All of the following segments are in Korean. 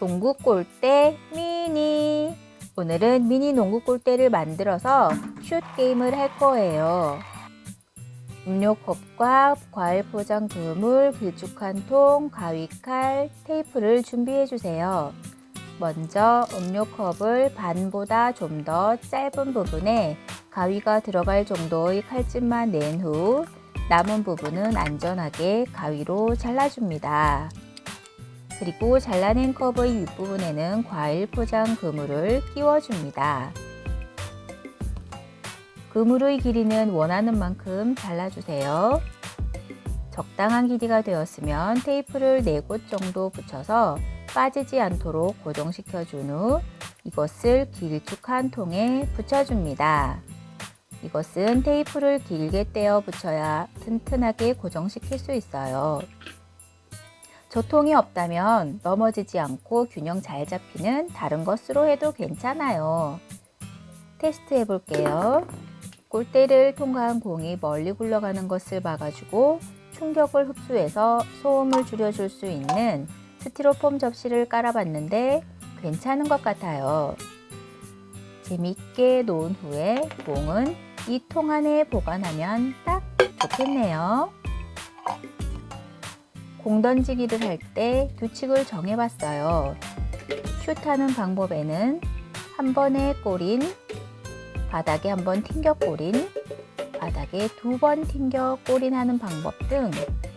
농구 골대 미니. 오늘은 미니 농구 골대를 만들어서 슛 게임을 할 거예요. 음료컵과 과일 포장 그물, 길쭉한 통, 가위칼, 테이프를 준비해 주세요. 먼저 음료컵을 반보다 좀 더 짧은 부분에 가위가 들어갈 정도의 칼집만 낸 후 남은 부분은 안전하게 가위로 잘라줍니다. 그리고 잘라낸 컵의 윗부분에는 과일 포장 그물을 끼워줍니다. 그물의 길이는 원하는 만큼 잘라주세요. 적당한 길이가 되었으면 테이프를 4곳 정도 붙여서 빠지지 않도록 고정시켜 준 후 이것을 길쭉한 통에 붙여줍니다. 이것은 테이프를 길게 떼어 붙여야 튼튼하게 고정시킬 수 있어요. 저 통이 없다면 넘어지지 않고 균형 잘 잡히는 다른 것으로 해도 괜찮아요. 테스트 해볼게요. 골대를 통과한 공이 멀리 굴러가는 것을 막아주고 충격을 흡수해서 소음을 줄여줄 수 있는 스티로폼 접시를 깔아봤는데 괜찮은 것 같아요. 재밌게 놓은 후에 공은 이 통 안에 보관하면 딱 좋겠네요. 공 던지기를 할 때 규칙을 정해봤어요. 슛하는 방법에는 한 번에 꼬린, 바닥에 한 번 튕겨 꼬린, 바닥에 두 번 튕겨 꼬린하는 방법 등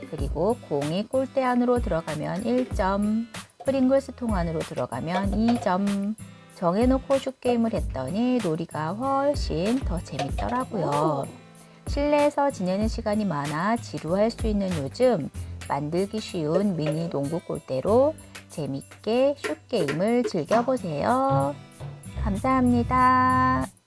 그리고 공이 골대 안으로 들어가면 1점, 프링글스 통 안으로 들어가면 2점 정해놓고 슛게임을 했더니 놀이가 훨씬 더 재밌더라고요. 실내에서 지내는 시간이 많아 지루할 수 있는 요즘 만들기 쉬운 미니 농구 골대로 재밌게 슛게임을 즐겨보세요. 감사합니다.